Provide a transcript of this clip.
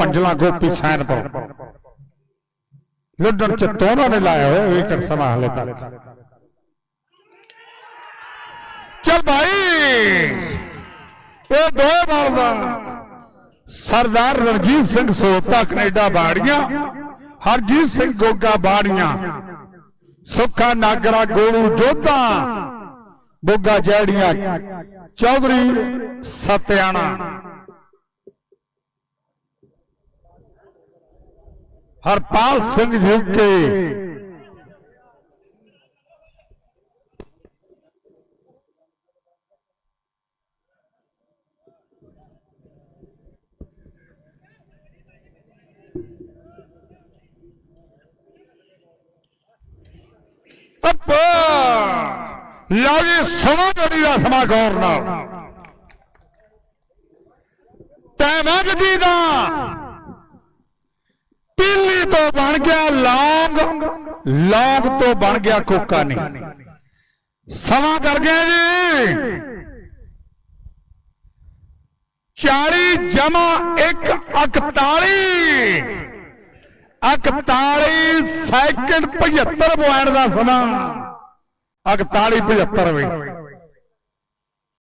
ਪੰਜਲਾ ਗੋਪੀ ਸੈਨਪੁਰ ਲੁੱਡਣ ਚ ਤੋਰਾ ਨੇ ਲਾਇਆ ਹੋਇਆ ਵਿਕਟ ਸਮਾਂ ਹਲੇ ਤੱਕ। ਚੱਲ ਭਾਈ ਇਹ ਦੋ ਬਾਲ ਦਾ ਸਰਦਾਰ ਰਣਜੀਤ ਸਿੰਘ ਸੋਤਾ ਕੈਨੇਡਾ ਬਾੜੀਆਂ, ਹਰਜੀਤ ਸਿੰਘ ਗੋਗਾ ਬਾੜੀਆਂ, ਸੁੱਖਾ ਨਾਗਰਾ ਗੋਲੂ ਜੋਧਾ, ਬੋਗਾ ਜੈੜੀਆਂ, ਚੌਧਰੀ ਸਤਿਆਣਾ। ਹਰਪਾਲ ਸਿੰਘ ਯੂਕੇ ਅੱਪਾ। ਲਓ ਜੀ ਸਮਾਂ ਜੜੀ ਦਾ ਸਮਾਂ ਗੌਰ ਨਾਲ ਤੈਨਾਂ ਗੱਡੀ ਦਾ। ਪੀਲੀ ਤੋਂ ਬਣ ਗਿਆ ਲੌਂਗ ਲੌਂਗ ਤੋਂ ਬਣ ਗਿਆ ਕੋਕਾ ਨਹੀਂ। ਸਮਾਂ ਕਰ ਗਿਆ ਜੀ। 40 ਜਮਾ 1 41 41 ਸੈਕਿੰਡ 75 ਪੁਆਇੰਟ ਦਾ ਸਮਾਂ। 41 75 ਵੀ।